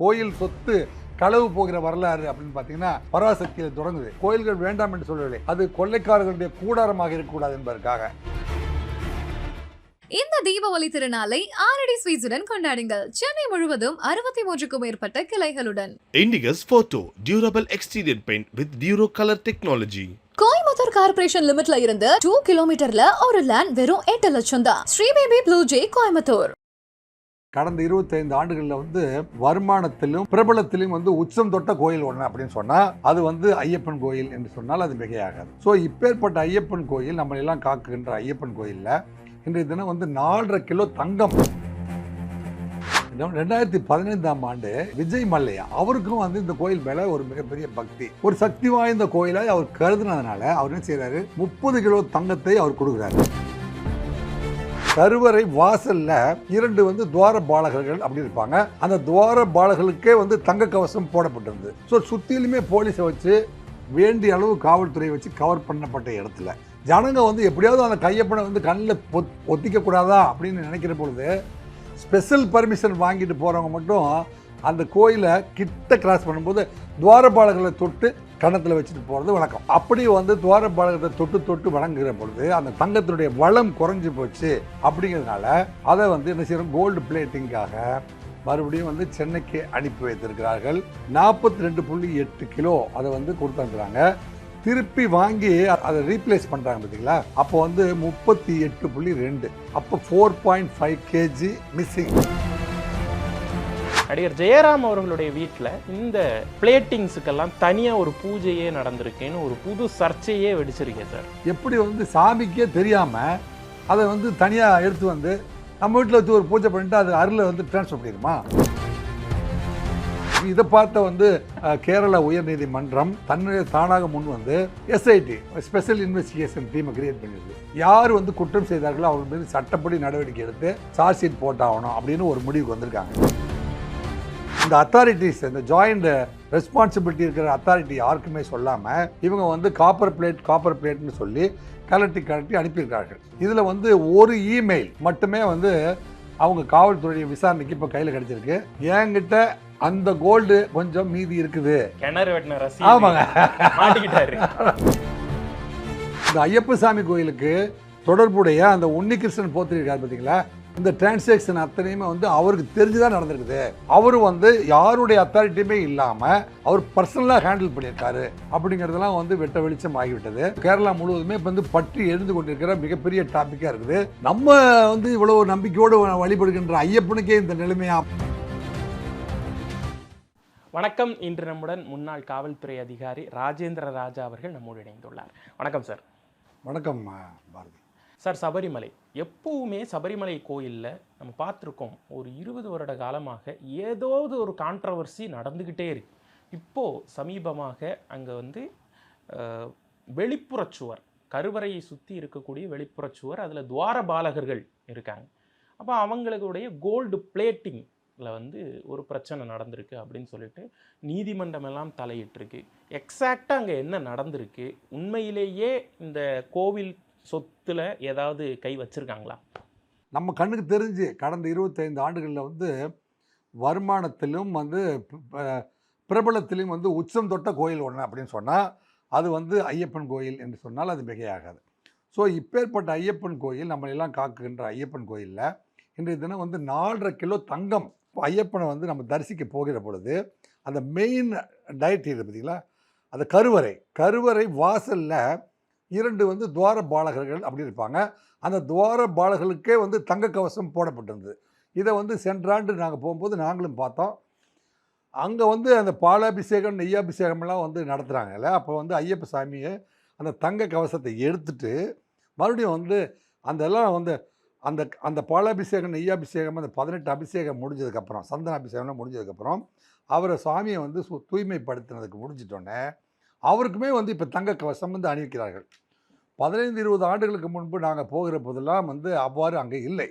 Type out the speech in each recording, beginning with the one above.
கோயில் சொத்து களவு போகிற வரலாறு அப்படின்னு பார்த்தீங்கன்னா பராசக்தியில் தொடங்குது. கோயில்கள் வேண்டாம் என்று சொல்லவில்லை. அது கொள்ளைக்காரர்களுடைய கூடாரமாக இருக்கக்கூடாது என்பதற்காக. இந்த தீபாவளி திருநாளை ஆரடி ஸ்வீட்ஸுடன் கொண்டாடுங்கள். சென்னை முழுவதும் அறுபத்தி மூன்றுக்கும் மேற்பட்ட கிளைகளுடன். Indiga's Photo Durable Exterior Paint with Duro Color Technology. Coimbatore corporation லிமிட்ல இருந்து டூ கிலோமீட்டர்ல ஒரு லேண்ட் வெறும் எட்டு லட்சம் தான். Sri Baby blue J Coimbatore. கடந்த 25 ஆண்டுகளில் வந்து வருமானத்திலும் பிரபலத்திலும் வந்து உச்சம் தொட்ட கோயில் ஒன்று அப்படின்னு சொன்னால் அது வந்து ஐயப்பன் கோயில் என்று சொன்னால் அது மிகையாகாது. ஸோ இப்பேற்பட்ட ஐயப்பன் கோயில் நம்ம எல்லாம் காக்குகின்ற ஐயப்பன் கோயிலில் இன்றைய தினம் வந்து நாலரை கிலோ தங்கம். ரெண்டாயிரத்தி பதினைந்தாம் ஆண்டு விஜய் மல்லையா அவருக்கும் வந்து இந்த கோயில் மேல ஒரு மிகப்பெரிய பக்தி. ஒரு சக்தி வாய்ந்த கோயிலாக அவர் கருதுனதுனால அவர் என்ன செய்யறாரு முப்பது கிலோ தங்கத்தை அவர் கொடுக்குறாரு. கருவறை வாசல்ல இரண்டு வந்து துவார பாலகர்கள் அப்படி இருப்பாங்க. அந்த துவார பாலகர்களுக்கே வந்து தங்க கவசம் போடப்பட்டிருந்தது. ஸோ சுத்திலுமே போலீஸை வச்சு வேண்டிய அளவு காவல்துறையை வச்சு கவர் பண்ணப்பட்ட இடத்துல. ஜனங்க வந்து எப்படியாவது அந்த கையப்பனை வந்து கண்ணில் ஒத்திக்க கூடாதா அப்படின்னு நினைக்கிற பொழுது ஸ்பெஷல் பர்மிஷன் வாங்கிட்டு போகிறவங்க மட்டும் அந்த கோயிலை கிட்ட கிராஸ் பண்ணும்போது துவாரபாலகர்களை தொட்டு கன்னத்தில் வச்சுட்டு போகிறது வழக்கம் அப்படி வந்து துவாரபாலகத்தை தொட்டு தொட்டு வணங்குகிற பொழுது அந்த தங்கத்தினுடைய வளம் குறைஞ்சி போச்சு அப்படிங்கிறதுனால அதை வந்து என்ன செய்யணும் கோல்டு பிளேட்டிங்காக மறுபடியும் வந்து சென்னைக்கு அனுப்பி வைத்திருக்கிறார்கள். நாற்பத்தி ரெண்டு புள்ளி எட்டு கிலோ அதை வந்து கொடுத்துருக்குறாங்க. திருப்பி வாங்கி அதை ரீப்ளேஸ் பண்ணுறாங்க பார்த்தீங்களா அப்போ வந்து முப்பத்தி எட்டு புள்ளி ரெண்டு. அப்போ four point five KG missing நடிகர் ஜெயராம் அவர்களுடைய வீட்டில் இந்த பிளேட்டிங்ஸுக்கெல்லாம் தனியாக ஒரு பூஜையே நடந்திருக்குன்னு ஒரு புது சர்ச்சையே வெடிச்சிருக்கேன் சார். எப்படி வந்து சாமிக்கே தெரியாமல் அதை வந்து தனியாக எடுத்து வந்து நம்ம வீட்டில் வச்சு ஒரு பூஜை பண்ணிட்டு அது அருளை வந்து ட்ரான்ஸ்ஃபர் பண்ணிடுமா? இதை பார்த்த வந்து கேரள உயர்நீதிமன்றம் தன்னுடைய தானாக முன் வந்து எஸ்ஐடி ஸ்பெஷல் இன்வெஸ்டிகேஷன் டீமை கிரியேட் பண்ணிருக்கு. யார் வந்து குற்றம் செய்தார்களோ அவங்க மீது சட்டப்படி நடவடிக்கை எடுத்து சார்ஜ் ஷீட் போட்டாகணும் அப்படின்னு ஒரு முடிவுக்கு வந்திருக்காங்க. இந்த அத்தாரிட்டிஸ் இந்த ஜாயிண்ட் ரெஸ்பான்சிபிலிட்டி இருக்கிற அத்தாரிட்டி யாருக்குமே சொல்லாமல் இவங்க வந்து காப்பர் பிளேட் காப்பர் பிளேட்னு சொல்லி கலட்டி கலட்டி அனுப்பியிருக்கார்கள் இதில் வந்து ஒரு இமெயில் மட்டுமே வந்து அவங்க காவல்துறை விசாரணைக்கு இப்போ கையில் கிடைச்சிருக்கு. என்கிட்ட அந்த கோல்டு கொஞ்சம் மீதி இருக்குது. கிணறு வெட்டின ரசி. ஆமாங்க. இந்த ஐயப்பசாமி கோயிலுக்கு தொடர்புடைய அந்த உன்னிகிருஷ்ணன் போத்திருக்காரு பார்த்தீங்களா இந்த டிரான்சாக்ஷன் அத்தனையுமே வந்து அவருக்கு தெரிஞ்சுதான் நடந்திருக்குது. அவரு வந்து யாருடைய அத்தாரிட்டியுமே இல்லாமல் அவர் பர்சனலாக ஹேண்டில் பண்ணியிருக்காரு. அப்படிங்கிறதெல்லாம் வந்து வெட்ட வெளிச்சம் ஆகிவிட்டது. கேரளா முழுவதுமே இப்போ வந்து பற்றி எழுந்து கொண்டிருக்கிற மிகப்பெரிய டாப்பிக்காக இருக்குது. நம்ம வந்து இவ்வளவு நம்பிக்கையோடு வழிபடுகின்ற ஐயப்பனுக்கே இந்த நிலைமையா? வணக்கம். இன்று நம்முடன் முன்னாள் காவல்துறை அதிகாரி ராஜேந்திர ராஜா அவர்கள் நம்மோடு இணைந்துள்ளார். வணக்கம் சார். வணக்கம் பாரதி. சார் சபரிமலை. எப்பவுமே சபரிமலை கோயிலில் நம்ம பார்த்துருக்கோம் ஒரு இருபது வருட காலமாக ஏதாவது ஒரு கான்ட்ரவர்சி நடந்துக்கிட்டே இருக்கு. இப்போது சமீபமாக அங்கே வந்து வெளிப்புற சுவர் கருவறையை சுற்றி இருக்கக்கூடிய வெளிப்புறச் சுவர் அதில் துவாரபாலகர்கள் இருக்காங்க. அப்போ அவங்களுடைய கோல்டு பிளேட்டிங்கில் வந்து ஒரு பிரச்சனை நடந்திருக்கு அப்படின்னு சொல்லிட்டு நீதிமன்றம் எல்லாம் தலையிட்டிருக்கு. எக்ஸாக்டாக அங்கே என்ன நடந்திருக்கு? உண்மையிலேயே இந்த கோவில் சொத்தில் ஏதாவது கை வச்சுருக்காங்களா? நம்ம கண்ணுக்கு தெரிஞ்சு கடந்த 25 ஆண்டுகளில் வந்து வருமானத்திலும் வந்து ப- பிரபலத்திலும் வந்து உச்சம் தொட்ட கோயில் ஒன்று அப்படின்னு சொன்னால் அது வந்து ஐயப்பன் கோயில் என்று சொன்னால் அது மிகையாகாது. ஸோ இப்பேற்பட்ட ஐயப்பன் கோயில் நம்மளெல்லாம் காக்குகின்ற ஐயப்பன் கோயிலில் இன்றைய தினம் வந்து நாலரை கிலோ தங்கம் ஐயப்பனை வந்து நம்ம தரிசிக்க போகிற பொழுது அந்த மெயின் டயட் இருக்குது பார்த்தீங்களா அந்த கருவறை கருவறை வாசலில் இரண்டு வந்து துவார பாலகர்கள் அப்படி இருப்பாங்க. அந்த துவார பாலகர்களுக்கே வந்து தங்க கவசம் போடப்பட்டிருந்தது. இதை வந்து சென்றாண்டு நாங்கள் போகும்போது நாங்களும் பார்த்தோம். அங்கே வந்து அந்த பாலாபிஷேகம் நெய்யாபிஷேகம்லாம் வந்து நடத்துகிறாங்கல்ல அப்போ வந்து ஐயப்ப சாமியை அந்த தங்க கவசத்தை எடுத்துட்டு மறுபடியும் வந்து அந்த எல்லாம் வந்து அந்த அந்த பாலாபிஷேகம் நெய்யாபிஷேகம் அந்த பதினெட்டு அபிஷேகம் முடிஞ்சதுக்கப்புறம் சந்தன அபிஷேகம்லாம் முடிஞ்சதுக்கப்புறம் அவரை சாமியை வந்து சு தூய்மைப்படுத்தினதுக்கு முடிஞ்சிட்டோன்னே அவருக்குமே வந்து இப்போ தங்க கவசம் வந்து அணிவிக்கிறார்கள். பதினைந்து இருபது ஆண்டுகளுக்கு முன்பு நாங்கள் போகிற போதெல்லாம் வந்து அவ்வாறு அங்கே இல்லை.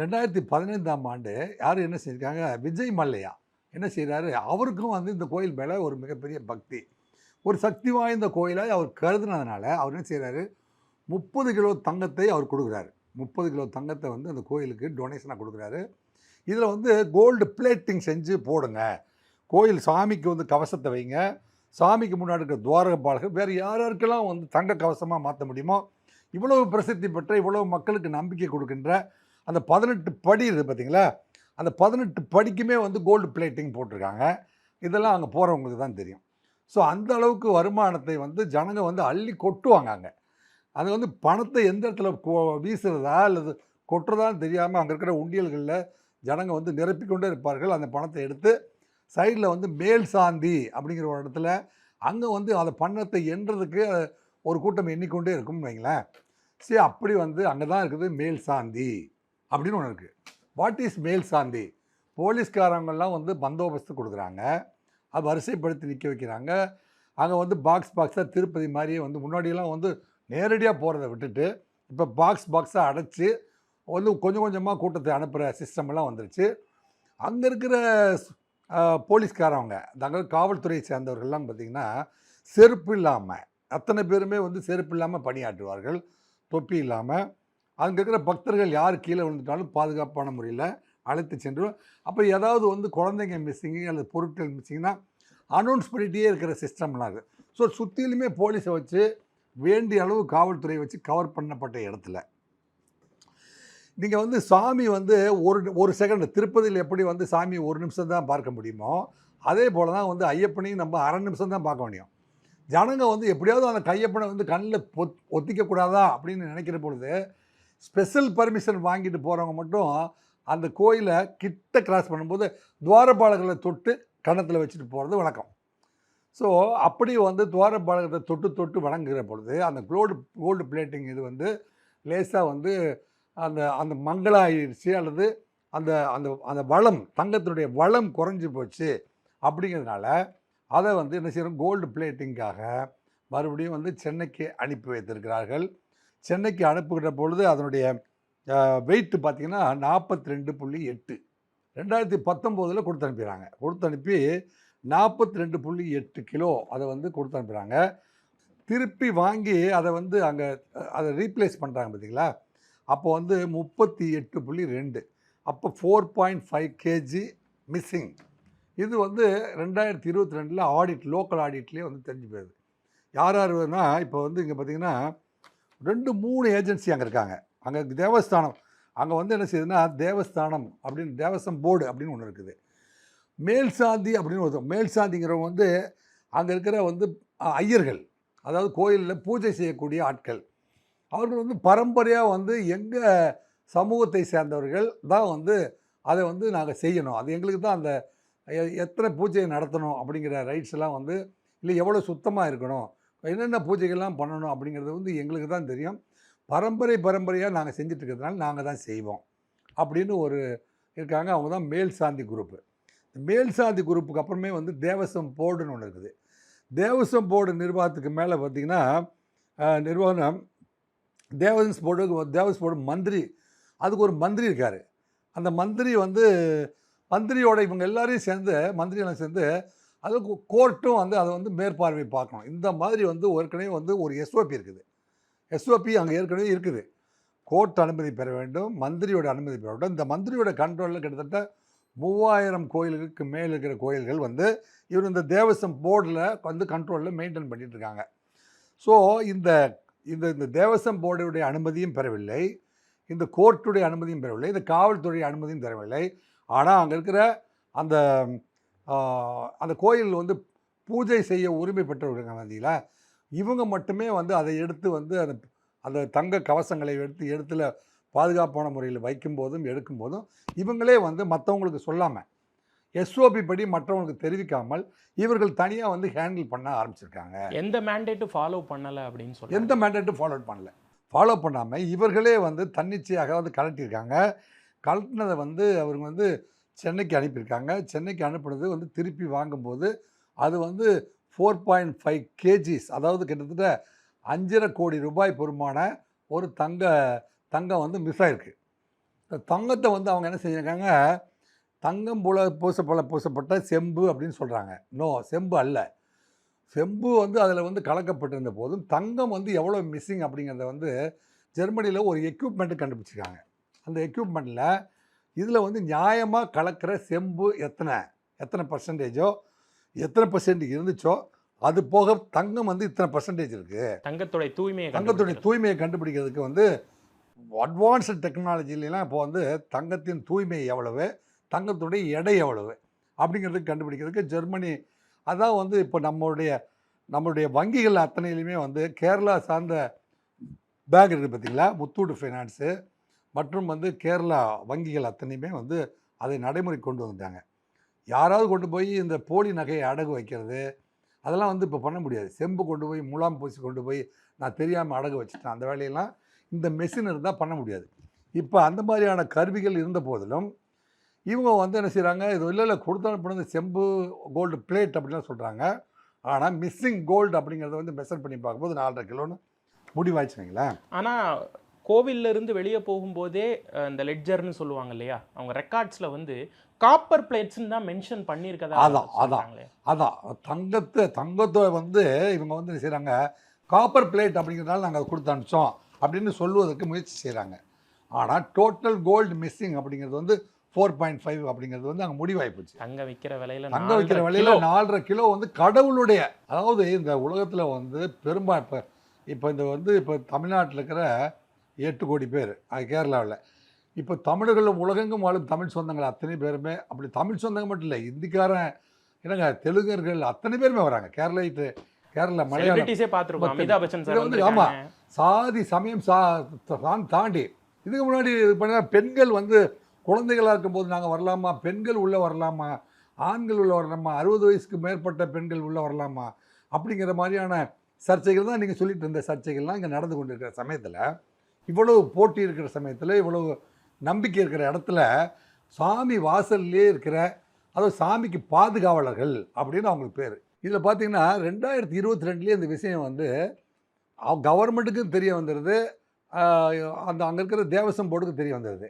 ரெண்டாயிரத்தி பதினைந்தாம் ஆண்டு யார் என்ன செஞ்சிருக்காங்க? விஜய் மல்லையா என்ன செய்கிறாரு அவருக்கும் வந்து இந்த கோயில் மேலே ஒரு மிகப்பெரிய பக்தி. ஒரு சக்தி வாய்ந்த கோயிலாக அவர் கருதுனதுனால அவர் என்ன செய்கிறாரு முப்பது கிலோ தங்கத்தை அவர் கொடுக்குறாரு. முப்பது கிலோ தங்கத்தை வந்து அந்த கோயிலுக்கு டொனேஷனாக கொடுக்குறாரு. இதில் வந்து கோல்டு பிளேட்டிங் செஞ்சு போடுங்க. கோயில் சாமிக்கு வந்து கவசத்தை வைங்க. சாமிக்கு முன்னாடி இருக்கிற துவாரபாலகர் வேறு யார் யாருக்கெல்லாம் வந்து தங்க கவசமாக மாற்ற முடியுமோ இவ்வளவு பிரசித்தி பெற்ற இவ்வளவு மக்களுக்கு நம்பிக்கை கொடுக்கின்ற அந்த பதினெட்டு படி இருக்குது பார்த்தீங்களா அந்த பதினெட்டு படிக்குமே வந்து கோல்டு பிளேட்டிங் போட்டிருக்காங்க. இதெல்லாம் அங்கே போகிறவங்களுக்கு தான் தெரியும். ஸோ அந்த அளவுக்கு வருமானத்தை வந்து ஜனங்க வந்து அள்ளி கொட்டுவாங்க அங்கே. அது வந்து பணத்தை எந்த இடத்துல வீசுறதா அல்லது கொட்டுறதான்னு தெரியாமல் அங்கே இருக்கிற உண்டியல்களில் ஜனங்க வந்து நிரப்பிக்கொண்டே இருப்பார்கள். அந்த பணத்தை எடுத்து சைடில் வந்து மேல் சாந்தி அப்படிங்கிற ஒரு இடத்துல அங்கே வந்து அதை பண்ணத்தை எண்ணுறதுக்கு ஒரு கூட்டம் எண்ணிக்கொண்டே இருக்கும்னு வைங்களேன். சரி அப்படி வந்து அங்கே தான் இருக்குது மேல் சாந்தி அப்படின்னு ஒன்று இருக்குது வாட் இஸ் மேல் சாந்தி? போலீஸ்காரங்கள்லாம் வந்து பந்தோபஸ்து கொடுக்குறாங்க. அது வரிசைப்படுத்தி நிற்க வைக்கிறாங்க. அங்கே வந்து பாக்ஸ் பாக்ஸாக திருப்பதி மாதிரியே வந்து முன்னாடியெல்லாம் வந்து நேரடியாக போகிறத விட்டுட்டு இப்போ பாக்ஸ் பாக்ஸாக அடைச்சி வந்து கொஞ்சம் கொஞ்சமாக கூட்டத்தை அனுப்புகிற சிஸ்டம்லாம் வந்துருச்சு. அங்கே இருக்கிற போலீஸ்காரவங்க. அங்கே காவல்துறையை சேர்ந்தவர்கள்லாம் பார்த்திங்கன்னா செருப்பு இல்லாமல் அத்தனை பேருமே வந்து செருப்பு இல்லாமல் பணியாற்றுவார்கள். தொப்பி இல்லாமல் அங்கே இருக்கிற பக்தர்கள் யார் கீழே விழுந்துட்டாலும் பாதுகாப்பான முறையில் அழைத்து சென்று அப்போ ஏதாவது வந்து குழந்தைங்க மிஸ்ஸிங்கு அல்லது பொருட்கள் மிஸ்ஸிங்னா அனௌன்ஸ் பண்ணிகிட்டே இருக்கிற சிஸ்டம்லாம் இருக்குது ஸோ சுற்றிலுமே போலீஸை வச்சு வேண்டிய அளவு காவல்துறையை வச்சு கவர் பண்ணப்பட்ட இடத்துல. நீங்கள் வந்து சாமி வந்து ஒரு ஒரு செகண்ட் திருப்பதியில் எப்படி வந்து சாமி ஒரு நிமிஷம் தான் பார்க்க முடியுமோ அதே போல் தான் வந்து ஐயப்பனையும் நம்ம அரை நிமிஷம் தான் பார்க்க முடியும். ஜனங்க வந்து எப்படியாவது அந்த கையப்பனை வந்து கண்ணில் பொத் ஒத்திக்கக்கூடாதா அப்படின்னு நினைக்கிற பொழுது ஸ்பெஷல் பர்மிஷன் வாங்கிட்டு போகிறவங்க மட்டும் அந்த கோயிலை கிட்ட கிராஸ் பண்ணும்போது துவாரபாலகர்களை தொட்டு கணத்தில் வச்சுட்டு போகிறது வழக்கம். ஸோ அப்படி வந்து துவாரபாலகத்தை தொட்டு தொட்டு வணங்குகிற பொழுது அந்த கோல்டு கோல்டு பிளேட்டிங் இது வந்து லேசாக வந்து அந்த அந்த மங்களம் ஆயிடுச்சு அல்லது அந்த அந்த அந்த வளம் தங்கத்தினுடைய வளம் குறைஞ்சி போச்சு அப்படிங்கிறதுனால அதை வந்து என்ன செய்யணும் கோல்டு பிளேட்டிங்காக மறுபடியும் வந்து சென்னைக்கு அனுப்பி வைத்திருக்கிறார்கள். சென்னைக்கு அனுப்புகிற பொழுது அதனுடைய வெயிட்டு பார்த்தீங்கன்னா நாற்பத்தி ரெண்டு புள்ளி எட்டு. ரெண்டாயிரத்தி பத்தொம்போதில் கொடுத்து அனுப்பிடுறாங்க. கொடுத்து அனுப்பி நாற்பத்தி ரெண்டு புள்ளி எட்டு கிலோ அதை வந்து கொடுத்து அனுப்புகிறாங்க திருப்பி வாங்கி அதை வந்து அங்கே அதை ரீப்ளேஸ் பண்ணுறாங்க பார்த்தீங்களா அப்போ வந்து முப்பத்தி எட்டு புள்ளி ரெண்டு. அப்போ four point five KG missing இது வந்து ரெண்டாயிரத்தி இருபத்தி ரெண்டில் ஆடிட் லோக்கல் ஆடிட்லேயே வந்து தெரிஞ்சு போயிடுது. யார் யாருன்னா இப்போ வந்து இங்கே பார்த்தீங்கன்னா ரெண்டு மூணு ஏஜென்சி அங்கே இருக்காங்க. அங்கே தேவஸ்தானம். அங்கே வந்து என்ன செய்யுதுன்னா தேவஸ்தானம் அப்படின்னு தேவஸ்தம் போர்டு அப்படின்னு ஒன்று இருக்குது. மேல் சாந்தி அப்படின்னு ஒரு மேல் சாந்திங்கிறவங்க வந்து அங்கே இருக்கிற வந்து ஐயர்கள். அதாவது கோயிலில் பூஜை செய்யக்கூடிய ஆட்கள். அவர்கள் வந்து பரம்பரையாக வந்து எங்கள் சமூகத்தை சேர்ந்தவர்கள் தான் வந்து அதை வந்து நாங்கள் செய்யணும். அது எங்களுக்கு தான் அந்த எத்தனை பூஜையை நடத்தணும் அப்படிங்கிற ரைட்ஸ் எல்லாம் வந்து இல்லை எவ்வளோ சுத்தமாக இருக்கணும் என்னென்ன பூஜைகள்லாம் பண்ணணும் அப்படிங்கிறது வந்து எங்களுக்கு தான் தெரியும். பரம்பரை பரம்பரையாக நாங்கள் செஞ்சிட்ருக்கிறதுனால நாங்கள் தான் செய்வோம் அப்படின்னு ஒரு இருக்காங்க. அவங்க தான் மேல் சாந்தி குரூப்பு. மேல் சாந்தி குரூப்புக்கு அப்புறமே வந்து தேவசம் போர்டுன்னு ஒன்று இருக்குது. தேவசம் போர்டு நிர்வாகத்துக்கு மேலே பார்த்தீங்கன்னா நிர்வாகம் தேவதன்ஸ் போர்டுக்கு தேவஸ் போர்டு மந்திரி அதுக்கு ஒரு மந்திரி இருக்கார். அந்த மந்திரி வந்து மந்திரியோட இவங்க எல்லாரையும் சேர்ந்து மந்திரியெல்லாம் சேர்ந்து அது கோர்ட்டும் வந்து அதை வந்து மேற்பார்வை பார்க்கணும். இந்த மாதிரி வந்து ஏற்கனவே வந்து ஒரு எஸ்ஓபி இருக்குது. எஸ்ஓபி அங்கே ஏற்கனவே இருக்குது. கோர்ட் அனுமதி பெற வேண்டும் மந்திரியோட அனுமதி பெற வேண்டும். இந்த மந்திரியோட கண்ட்ரோலில் கிட்டத்தட்ட மூவாயிரம் கோயிலுக்கு மேல் இருக்கிற கோயில்கள் வந்து இவர் இந்த தேவசம் போர்டில் வந்து கண்ட்ரோலில் மெயின்டைன் பண்ணிகிட்ருக்காங்க இருக்காங்க. ஸோ இந்த இந்த இந்த தேவசம் போர்டுடைய அனுமதியும் பெறவில்லை. இந்த கோர்ட்டுடைய அனுமதியும் பெறவில்லை. இந்த காவல்துறை அனுமதியும் பெறவில்லை ஆனால் அங்கே இருக்கிற அந்த அந்த கோயில் வந்து பூஜை செய்ய உரிமை பெற்றவர்கள் மத்தியில் இவங்க மட்டுமே வந்து அதை எடுத்து வந்து அந்த அந்த தங்க கவசங்களை எடுத்து எடுத்துல பாதுகாப்பான முறையில் வைக்கும்போதும் எடுக்கும்போதும் இவங்களே வந்து மற்றவங்களுக்கு சொல்லாமல் எஸ்ஓபி படி மற்றவங்களுக்கு தெரிவிக்காமல் இவர்கள் தனியாக வந்து ஹேண்டில் பண்ண ஆரம்பிச்சிருக்காங்க. எந்த மேண்டேட்டும் ஃபாலோ பண்ணலை அப்படின்னு சொல்லி எந்த மேண்டேட்டும் ஃபாலோ பண்ணல. ஃபாலோ பண்ணாமல் இவர்களே வந்து தன்னிச்சையாக வந்து கலட்டியிருக்காங்க கலட்டினதை வந்து அவங்க வந்து சென்னைக்கு அனுப்பியிருக்காங்க. சென்னைக்கு அனுப்புனது வந்து திருப்பி வாங்கும்போது அது வந்து ஃபோர் பாயிண்ட் ஃபைவ் கேஜிஸ் அதாவது கிட்டத்தட்ட அஞ்சரை கோடி ரூபாய் பெருமான ஒரு தங்க தங்கம் வந்து மிஸ் ஆயிருக்கு. இந்த தங்கத்தை வந்து அவங்க என்ன செஞ்சிருக்காங்க? தங்கம் போல பூசப்பட பூசப்பட்ட செம்பு அப்படின்னு சொல்கிறாங்க நோ செம்பு அல்ல. செம்பு வந்து அதில் வந்து கலக்கப்பட்டிருந்த போதும் தங்கம் வந்து எவ்வளோ மிஸ்ஸிங் அப்படிங்கிறத வந்து ஜெர்மனியில் ஒரு எக்யூப்மெண்ட்டு கண்டுபிடிச்சிருக்காங்க. அந்த எக்யூப்மெண்ட்டில் இதில் வந்து நியாயமாக கலக்கிற செம்பு எத்தனை? எத்தனை பர்சன்டேஜோ எத்தனை பர்சன்டேஜ் இருந்துச்சோ? அது போக தங்கம் வந்து இத்தனை பர்சன்டேஜ் இருக்குது தங்கத்துடைய தூய்மையை தங்கத்துடைய. தூய்மையை கண்டுபிடிக்கிறதுக்கு வந்து அட்வான்ஸ்டு டெக்னாலஜிலாம் இப்போ வந்து தங்கத்தின் தூய்மை எவ்வளவு? தங்கத்துடைய எடை எவ்வளவு அப்படிங்கிறதுக்கு கண்டுபிடிக்கிறதுக்கு ஜெர்மனி அதான் வந்து இப்போ நம்மளுடைய நம்மளுடைய வங்கிகள் அத்தனையிலுமே வந்து கேரளா சார்ந்த பேங்க் இருக்குது பார்த்திங்களா முத்தூட் ஃபைனான்ஸு மற்றும் வந்து கேரளா வங்கிகள் அத்தனையுமே வந்து அதை நடைமுறை கொண்டு வந்துட்டாங்க. யாராவது கொண்டு போய் இந்த போலி நகையை அடகு வைக்கிறது அதெல்லாம் வந்து இப்போ பண்ண முடியாது. செம்பு கொண்டு போய் முலாம் பூசி கொண்டு போய் நான் தெரியாமல் அடகு வச்சுட்டேன். அந்த வேலையெல்லாம் இந்த மெஷின் இருந்தால் பண்ண முடியாது. இப்போ அந்த மாதிரியான கருவிகள் இருந்த போதிலும் இவங்க வந்து என்ன செய்கிறாங்க இது இல்லை இல்லை கொடுத்து அனுப்புனது செம்பு கோல்டு பிளேட் அப்படின்லாம் சொல்கிறாங்க ஆனால் மிஸ்ஸிங் கோல்டு அப்படிங்கிறத வந்து மெஷர் பண்ணி பார்க்கும்போது நாலரை கிலோன்னு முடிவாயிடுச்சுங்களேன் ஆனா கோவில்ல இருந்து வெளியே போகும்போதே அஹ், இந்த லெட்ஜர்னு சொல்லுவாங்க இல்லையா? அவங்க ரெக்கார்ட்ஸ்ல வந்து காப்பர் பிளேட்ஸ்னு தான் மென்ஷன் பண்ணியிருக்கதா அதான், அதான். அதான். தங்கத்தை தங்கத்தை வந்து இவங்க வந்து என்ன செய்கிறாங்க காப்பர் பிளேட் அப்படிங்கிறதால நாங்கள் அதை கொடுத்து அனுப்பிச்சோம் அப்படின்னு சொல்லுவதற்கு முயற்சி செய்கிறாங்க ஆனால் டோட்டல் கோல்டு மிஸ்ஸிங் அப்படிங்கிறது வந்து ஃபோர் பாயிண்ட் ஃபைவ் அப்படிங்கிறது வந்து அங்கே முடிவாகி போச்சு தங்க விக்கிற விலையில தங்க நாலரை விலையில. நாலரை கிலோ வந்து கடவுளுடைய அதாவது இந்த உலகத்தில் வந்து பெரும்பா இப்போ இப்போ இந்த வந்து இப்போ தமிழ்நாட்டில் இருக்கிற எட்டு கோடி பேர் அது கேரளாவில் இப்போ தமிழர்கள் உலகெங்கும் வாழும் தமிழ் சொந்தங்கள் அத்தனை பேருமே அப்படி தமிழ் சொந்தங்க மட்டும் இல்லை இந்திக்காரன் என்னங்க தெலுங்கர்கள் அத்தனை பேருமே வராங்க கேரளைட்டு கேரளா மலையாளம் செலிபிரிட்டிஸே பார்த்துருக்கோம் மக்கள். அமிதாப் பச்சன் இது சார் வந்து வந்து ஆமா. சாதி சமயம் சா தாண்டி இதுக்கு முன்னாடி இது பண்ண பெண்கள் வந்து குழந்தைகளாக இருக்கும்போது நாங்கள் வரலாமா? பெண்கள் உள்ளே வரலாமா? ஆண்கள் உள்ளே வரலாமா? அறுபது வயசுக்கு மேற்பட்ட பெண்கள் உள்ளே வரலாமா? அப்படிங்கிற மாதிரியான சர்ச்சைகள் தான் நீங்கள் சொல்லிட்டு இருந்த சர்ச்சைகள்லாம் இங்கே நடந்து கொண்டிருக்கிற சமயத்தில் இவ்வளவு போட்டி இருக்கிற சமயத்தில் இவ்வளவு நம்பிக்கை இருக்கிற இடத்துல சாமி வாசல்லே இருக்கிற அதாவது சாமிக்கு பாதுகாவலர்கள் அப்படின்னு அவங்களுக்கு பேர். இதில் பார்த்தீங்கன்னா ரெண்டாயிரத்தி இருபத்தி ரெண்டுலேயே இந்த விஷயம் வந்து கவர்மெண்ட்டுக்கும் தெரிய வந்துடுது அந்த அங்கே இருக்கிற தேவசம் போர்டுக்கு தெரிய வந்துடுது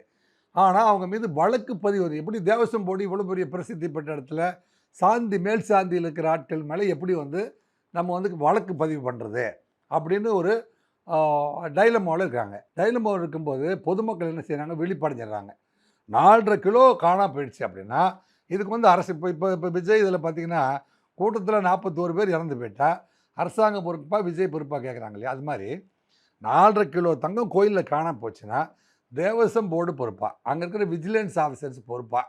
ஆனால் அவங்க மீது வழக்கு பதிவது. எப்படி தேவசம் போடி இவ்வளோ பெரிய பிரசித்தி பெற்ற இடத்துல சாந்தி மேல் சாந்தியில் இருக்கிற ஆட்கள் மேலே எப்படி வந்து நம்ம வந்து வழக்கு பதிவு பண்ணுறது அப்படின்னு ஒரு டைலமாவில் இருக்காங்க. டைலமாவில் இருக்கும்போது பொதுமக்கள் என்ன செய்கிறாங்க வெளிப்படைஞ்சிடுறாங்க நாலரை கிலோ காணா போயிடுச்சு அப்படின்னா இதுக்கு வந்து அரசு இப்போ இப்போ இப்போ விஜய் இதில் பார்த்தீங்கன்னா கூட்டத்தில் நாற்பத்தோரு பேர் இறந்து போயிட்டா அரசாங்கம் பொறுப்பாக விஜய் பொறுப்பாக கேட்குறாங்க இல்லையா? அது மாதிரி நாலரை கிலோ தங்கம் கோயிலில் காணாம போச்சுன்னா தேவசம் போர்டு பொறுப்பா. அங்கே இருக்கிற விஜிலன்ஸ் ஆஃபீஸர்ஸ் பொறுப்பா.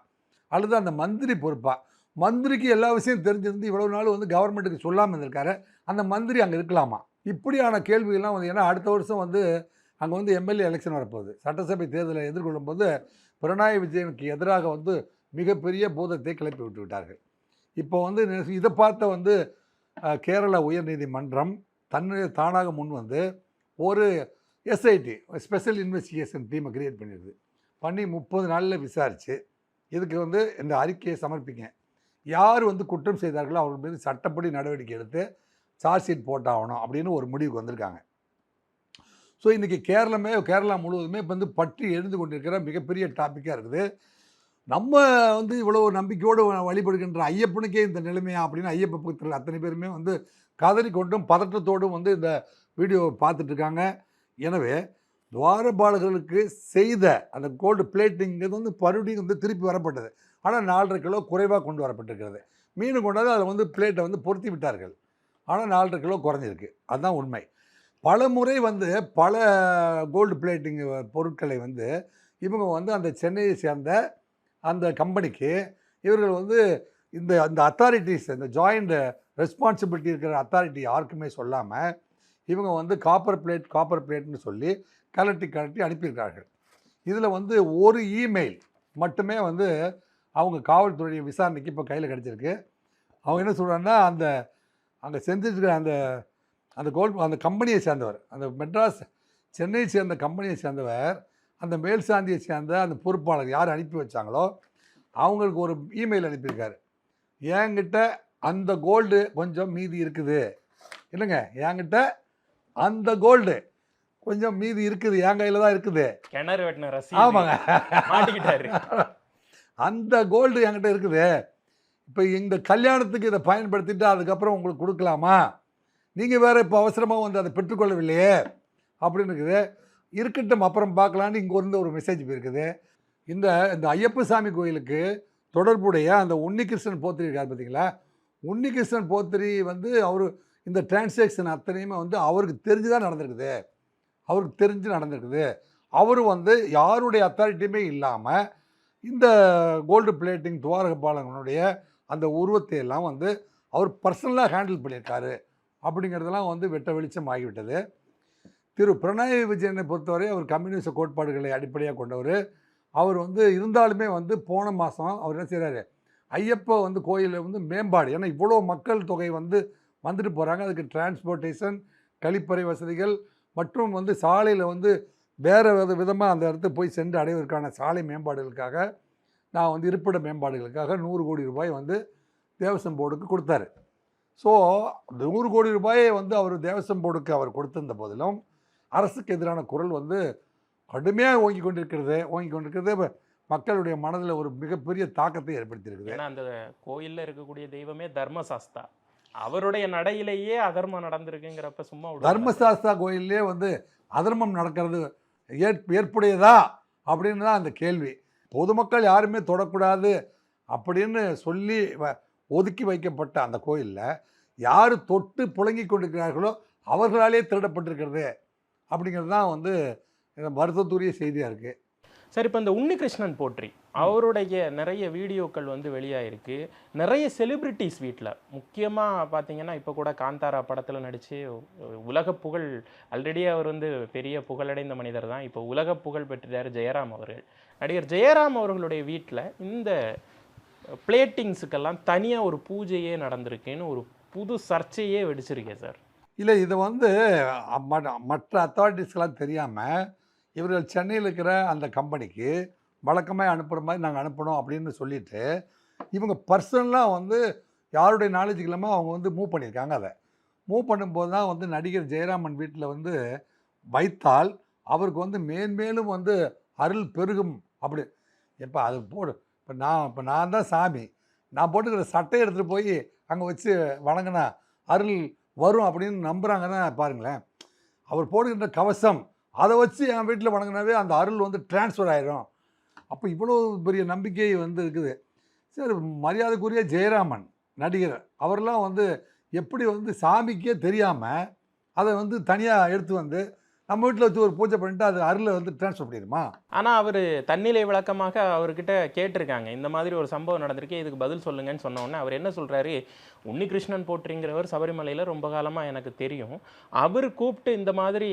அல்லது அந்த மந்திரி பொறுப்பா. மந்திரிக்கு எல்லா விஷயம் தெரிஞ்சிருந்து இவ்வளவு நாள் வந்து கவர்மெண்ட்டுக்கு சொல்லாமல் இருந்திருக்காரு. அந்த மந்திரி அங்கே இருக்கலாமா? இப்படியான கேள்விகள்லாம் வந்து ஏன்னா அடுத்த வருஷம் வந்து அங்கே வந்து எம்எல்ஏ எலெக்ஷன் வரப்போகுது. சட்டசபை தேர்தலை எதிர்கொள்ளும் போது பிரணாய் விஜயனுக்கு எதிராக வந்து மிகப்பெரிய பூதத்தை கிளப்பி விட்டு விட்டார்கள். இப்போ வந்து இதை பார்த்த வந்து கேரள உயர்நீதிமன்றம் தன்னுடைய தானாக முன் வந்து ஒரு எஸ்ஐடி ஸ்பெஷல் இன்வெஸ்டிகேஷன் டீமை கிரியேட் பண்ணிடுது. பண்ணி முப்பது நாளில் விசாரித்து இதுக்கு வந்து இந்த அறிக்கையை சமர்ப்பிங்க. யார் வந்து குற்றம் செய்தார்களோ அவர்கள் மீது சட்டப்படி நடவடிக்கை எடுத்து சார்ஜ் ஷீட் போட்டாகணும் அப்படின்னு ஒரு முடிவுக்கு வந்திருக்காங்க. ஸோ இன்றைக்கி கேரளமே கேரளா முழுவதுமே இப்போ வந்து பற்றி எழுந்து கொண்டிருக்கிற மிகப்பெரிய டாப்பிக்காக இருக்குது. நம்ம வந்து இவ்வளோ நம்பிக்கையோடு வ- வழிபடுகின்ற ஐயப்பனுக்கே இந்த நிலைமையா அப்படின்னு ஐயப்ப பக்தர்கள் அத்தனை பேருமே வந்து கதறிக்கொண்டும் பதற்றத்தோடும் வந்து இந்த வீடியோ பார்த்துட்ருக்காங்க எனவே துவாரபாலகர்களுக்கு செய்த அந்த கோல்டு பிளேட்டிங்கிறது வந்து மறுபடியும் வந்து திருப்பி வரப்பட்டது. ஆனால் நாலரை கிலோ குறைவாக கொண்டு வரப்பட்டிருக்கிறது. மீன் கொண்டாந்து அதில் வந்து பிளேட்டை வந்து பொருத்தி விட்டார்கள். ஆனால் நாலரை கிலோ குறைஞ்சிருக்கு. அதுதான் உண்மை. பல முறை வந்து பல கோல்டு பிளேட்டிங் பொருட்களை வந்து இவங்க வந்து அந்த சென்னையை சேர்ந்த அந்த கம்பெனிக்கு இவர்கள் வந்து இந்த அந்த அத்தாரிட்டிஸ் இந்த ஜாயிண்ட் ரெஸ்பான்சிபிலிட்டி இருக்கிற அத்தாரிட்டி யாருக்குமே சொல்லாமல் இவங்க வந்து காப்பர் பிளேட் காப்பர் பிளேட்னு சொல்லி கலட்டி கலட்டி அனுப்பியிருக்கார்கள் இதில் வந்து ஒரு இமெயில் மட்டுமே வந்து அவங்க காவல்துறை விசாரணைக்கு இப்போ கையில் கிடச்சிருக்கு. அவங்க என்ன சொல்கிறாங்கன்னா அந்த அங்கே செஞ்சிருக்கிற அந்த அந்த கோல் அந்த கம்பெனியை சேர்ந்தவர் அந்த மெட்ராஸ் சென்னையை சேர்ந்த கம்பெனியை சேர்ந்தவர் அந்த மேல் சாந்தியை சேர்ந்த அந்த பொறுப்பாளர் யார் அனுப்பி வச்சாங்களோ அவங்களுக்கு ஒரு இமெயில் அனுப்பியிருக்காரு. என்கிட்ட அந்த கோல்டு கொஞ்சம் மீதி இருக்குது. இல்லைங்க என்கிட்ட அந்த கோல்டு கொஞ்சம் மீதி இருக்குது என் கையில் தான் இருக்குது. கிணறு வெட்டின ரசி ஆமாங்க. மாட்டிக்கிட்டாரு. அந்த கோல்டு என்கிட்ட இருக்குது. இப்போ இந்த கல்யாணத்துக்கு இதை பயன்படுத்திட்டு அதுக்கப்புறம் உங்களுக்கு கொடுக்கலாமா? நீங்கள் வேறு இப்போ அவசரமாக வந்து அதை பெற்றுக்கொள்ளவில்லையே அப்படின்னு இருக்குது. இருக்கட்டும் அப்புறம் பார்க்கலான்னு இங்கே இருந்து ஒரு மெசேஜ் போயிருக்குது. இந்த இந்த ஐயப்பசாமி கோயிலுக்கு தொடர்புடைய அந்த உன்னிகிருஷ்ணன் போத்திரி இருக்கார் பார்த்தீங்களா உன்னிகிருஷ்ணன் போத்திரி வந்து அவர் இந்த டிரான்சாக்ஷன் அத்தனையுமே வந்து அவருக்கு தெரிஞ்சு தான் நடந்திருக்குது. அவருக்கு தெரிஞ்சு நடந்திருக்குது. அவர் வந்து யாருடைய அத்தாரிட்டியுமே இல்லாமல் இந்த கோல்டு பிளேட்டிங் துவாரகபாலகனுடைய அந்த உருவத்தை எல்லாம் வந்து அவர் பர்சனலாக ஹேண்டில் பண்ணியிருக்காரு. அப்படிங்கிறதெல்லாம் வந்து வெட்ட வெளிச்சம் ஆகிவிட்டது. திரு பிரணாய விஜயனை பொறுத்தவரை அவர் கம்யூனிஸ்ட் கோட்பாடுகளை அடிப்படையாக கொண்டவர். அவர் வந்து இருந்தாலுமே வந்து போன மாதம் அவர் என்ன செய்கிறாரு ஐயப்ப வந்து கோயிலில் வந்து மேம்பாடு. ஏன்னா இவ்வளோ மக்கள் தொகை வந்து வந்துட்டு போகிறாங்க அதுக்கு டிரான்ஸ்போர்ட்டேஷன் கழிப்பறை வசதிகள் மற்றும் வந்து சாலையில் வந்து வேறு வித விதமாக அந்த இடத்துக்கு போய் சென்று அடைவதற்கான சாலை மேம்பாடுகளுக்காக நான் வந்து இருப்பிட மேம்பாடுகளுக்காக நூறு கோடி ரூபாய் வந்து தேவசம் போர்டுக்கு கொடுத்தாரு. ஸோ நூறு கோடி ரூபாயை வந்து அவர் தேவசம் போர்டுக்கு அவர் கொடுத்திருந்த போதிலும் அரசுக்கு எதிரான குரல் வந்து கடுமையாக ஓங்கி கொண்டிருக்கிறது ஓங்கி கொண்டிருக்கிறது. மக்களுடைய மனதில் ஒரு மிகப்பெரிய தாக்கத்தை ஏற்படுத்தியிருக்குது. ஏன்னா அந்த கோயிலில் இருக்கக்கூடிய தெய்வமே தர்மசாஸ்தா. அவருடைய நடையிலேயே அதர்மம் நடந்திருக்குங்கிறப்ப சும்மா தர்மசாஸ்தா கோயிலே வந்து அதர்மம் நடக்கிறது ஏற்புடையதா அப்படின்னு தான் அந்த கேள்வி. பொதுமக்கள் யாருமே தொடக்கூடாது அப்படின்னு சொல்லி வ- ஒதுக்கி வைக்கப்பட்ட அந்த கோயிலில் யார் தொட்டு புழங்கி கொண்டிருக்கிறார்களோ அவர்களாலே திருடப்பட்டிருக்கிறது அப்படிங்கிறது தான் வந்து வருத்தத்துரிய செய்தியாக இருக்குது சரி இப்போ இந்த உன்னிகிருஷ்ணன் போற்றி. அவருடைய நிறைய வீடியோக்கள் வந்து வெளியாயிருக்கு. நிறைய செலிபிரிட்டிஸ் வீட்டில் முக்கியமாக பார்த்தீங்கன்னா இப்போ கூட காந்தாரா படத்தில் நடித்து உலக புகழ் ஆல்ரெடி அவர் வந்து பெரிய புகழடைந்த மனிதர் தான். இப்போ உலக புகழ் பெற்றார் ஜெயராம் அவர்கள். நடிகர் ஜெயராம் அவர்களுடைய வீட்டில் இந்த பிளேட்டிங்ஸுக்கெல்லாம் தனியாக ஒரு பூஜையே நடந்திருக்குன்னு ஒரு புது சர்ச்சையே வெடிச்சிருக்கேன் சார். இல்லை இது வந்து ம- மற்ற அத்தாரிட்டிஸ்க்கெலாம் தெரியாமல் இவர்கள் சென்னையில் இருக்கிற அந்த கம்பெனிக்கு வழக்கமாக அனுப்புகிற மாதிரி நாங்கள் அனுப்பணும் அப்படின்னு சொல்லிவிட்டு இவங்க பர்சனலாக வந்து யாருடைய நாலேஜ் இல்லாமல் அவங்க வந்து மூவ் பண்ணியிருக்காங்க அதை. மூவ் பண்ணும்போது தான் வந்து நடிகர் ஜெயராமன் வீட்டில் வந்து வைத்தால் அவருக்கு வந்து மேன்மேலும் வந்து அருள் பெருகும் அப்படி. இப்போ அது போடு இப்போ நான் இப்போ நான் தான் சாமி. நான் போட்டுக்கிற சட்டையை எடுத்துகிட்டு போய் அங்கே வச்சு வணங்கினா அருள் வரும் அப்படின்னு நம்புகிறாங்கன்னா பாருங்களேன். அவர் போடுகின்ற கவசம் அதை வச்சு என் வீட்டில் வணங்கினாவே அந்த அருள் வந்து டிரான்ஸ்ஃபர் ஆயிரும். அப்போ இவ்வளோ பெரிய நம்பிக்கை வந்து இருக்குது. சரி மரியாதைக்குரிய ஜெயராமன் நடிகர் அவரெல்லாம் வந்து எப்படி வந்து சாமிக்கே தெரியாமல் அதை வந்து தனியாக எடுத்து வந்து நம்ம வீட்டில் வச்சு ஒரு பூஜை பண்ணிட்டு அது அருளை வந்து டிரான்ஸ்ஃபர் பண்ணிடுமா? ஆனால் அவர் தன்னிலை விளக்கமாக அவர்கிட்ட கேட்டிருக்காங்க. இந்த மாதிரி ஒரு சம்பவம் நடந்திருக்கு இதுக்கு பதில் சொல்லுங்கன்னு சொன்ன உடனே அவர் என்ன சொல்றாரு? உன்னிகிருஷ்ணன் போற்றிங்கிறவர் சபரிமலையில் ரொம்ப காலமாக எனக்கு தெரியும். அவர் கூப்பிட்டு இந்த மாதிரி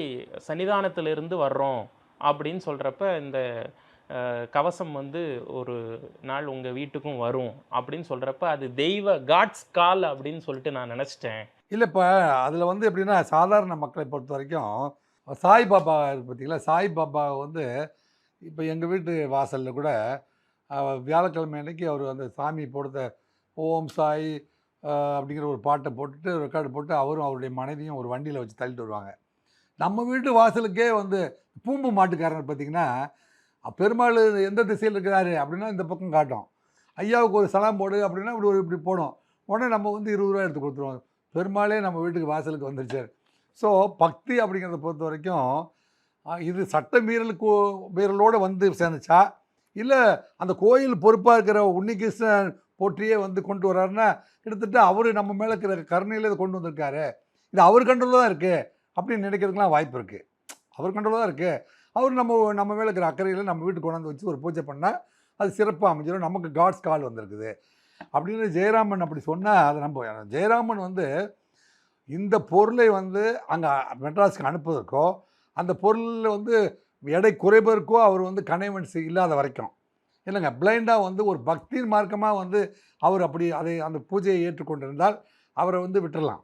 சன்னிதானத்திலிருந்து வர்றோம் அப்படின்னு சொல்கிறப்ப இந்த கவசம் வந்து ஒரு நாள் உங்கள் வீட்டுக்கும் வரும் அப்படின்னு சொல்கிறப்ப அது தெய்வ காட்ஸ் கால் அப்படின்னு சொல்லிட்டு நான் நினச்சிட்டேன். இல்லை இப்போ அதில் வந்து எப்படின்னா சாதாரண மக்களை பொறுத்த வரைக்கும் சாய்பாபா இருக்கு பார்த்தீங்களா சாய்பாபா வந்து இப்போ எங்கள் வீட்டு வாசலில் கூட வியாழக்கிழமை அன்னைக்கு அவர் அந்த சாமி போடுற ஓம் சாய் அப்படிங்கிற ஒரு பாட்டை போட்டுட்டு ரெக்கார்டு போட்டு அவரும் அவருடைய மனைவியும் ஒரு வண்டியில் வச்சு தள்ளிட்டு வருவாங்க. நம்ம வீட்டு வாசலுக்கே வந்து பூம்பு மாட்டுக்காரர் பார்த்தீங்கன்னா பெருமாள் எந்த திசையில் இருக்கிறாரு? அப்படின்னா இந்த பக்கம் காட்டும். ஐயாவுக்கு ஒரு சலாம் போடு அப்படின்னா இப்படி ஒரு இப்படி போடும். உடனே நம்ம வந்து இருபது ரூபா எடுத்து கொடுத்துருவோம். பெருமாளே நம்ம வீட்டுக்கு வாசலுக்கு வந்துருச்சார். ஸோ பக்தி அப்படிங்கிறத பொறுத்த வரைக்கும் இது சட்ட மீறலுக்கு மீறலோடு வந்து சேர்ந்துச்சா? இல்லை அந்த கோயில் பொறுப்பாக இருக்கிற உன்னிகிருஷ்ணன் போற்றியே வந்து கொண்டு வர்றாருன்னா கிட்டத்தட்ட அவர் நம்ம மேலே இருக்கிற கருணையில் இதை கொண்டு வந்திருக்காரு. இது அவர் கண்ட்ரோலில் தான் இருக்குது அப்படின்னு நினைக்கிறதுக்கெலாம் வாய்ப்பு இருக்குது அவர் கண்ட்ரோலில் தான் இருக்குது அவர் நம்ம நம்ம மேலே இருக்கிற அக்கறையில் நம்ம வீட்டுக்கு கொண்டாந்து வச்சு ஒரு பூஜை பண்ணால் அது சிறப்பாக அமைஞ்சிடும் நமக்கு காட்ஸ் கால் வந்திருக்குது. அப்படின்னு ஜெயராமன் அப்படி சொன்னால் அதை நம்ம ஜெயராமன் வந்து இந்த பொருளை வந்து அங்கே மெட்ராஸ்க்கு அனுப்புவதற்கோ அந்த பொருளில் வந்து எடை குறைப்பதற்கோ அவர் வந்து கனைவன்ஸ் இல்லாத வரைக்கும். இல்லைங்க பிளைண்டாக வந்து ஒரு பக்தியின் மார்க்கமாக வந்து அவர் அப்படி அதை அந்த பூஜையை ஏற்றுக்கொண்டிருந்தால் அவரை வந்து விட்டுறலாம்.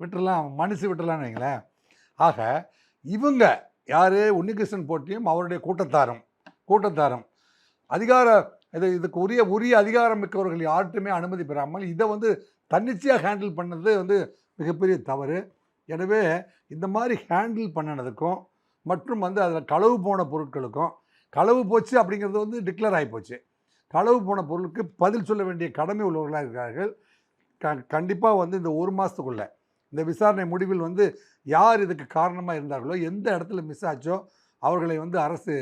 விட்டுறலாம் மனுஷு விட்டுறலாம்னு வைங்களேன். ஆக இவங்க யார்? உன்னிகிருஷ்ணன் போட்டியும் அவருடைய கூட்டத்தாரும் கூட்டத்தாரும். அதிகார இது இதுக்கு உரிய உரிய அதிகாரம் மிக்கவர்கள் யார்ட்டுமே அனுமதி பெறாமல் இதை வந்து தன்னிச்சையாக ஹேண்டில் பண்ணது வந்து மிகப்பெரிய தவறு. எனவே இந்த மாதிரி ஹேண்டில் பண்ணினதுக்கும் மற்றும் வந்து அதில் களவு போன பொருட்களுக்கும் களவு போச்சு அப்படிங்கிறது வந்து டிக்ளேர் ஆகிப்போச்சு களவு போன பொருளுக்கு பதில் சொல்ல வேண்டிய கடமை உள்ளவர்களாக இருக்கிறார்கள் க கண்டிப்பாக வந்து இந்த ஒரு மாதத்துக்குள்ளே இந்த விசாரணை முடிவில் வந்து யார் இதுக்கு காரணமாக இருந்தார்களோ எந்த இடத்துல மிஸ் ஆச்சோ அவர்களை வந்து அரசு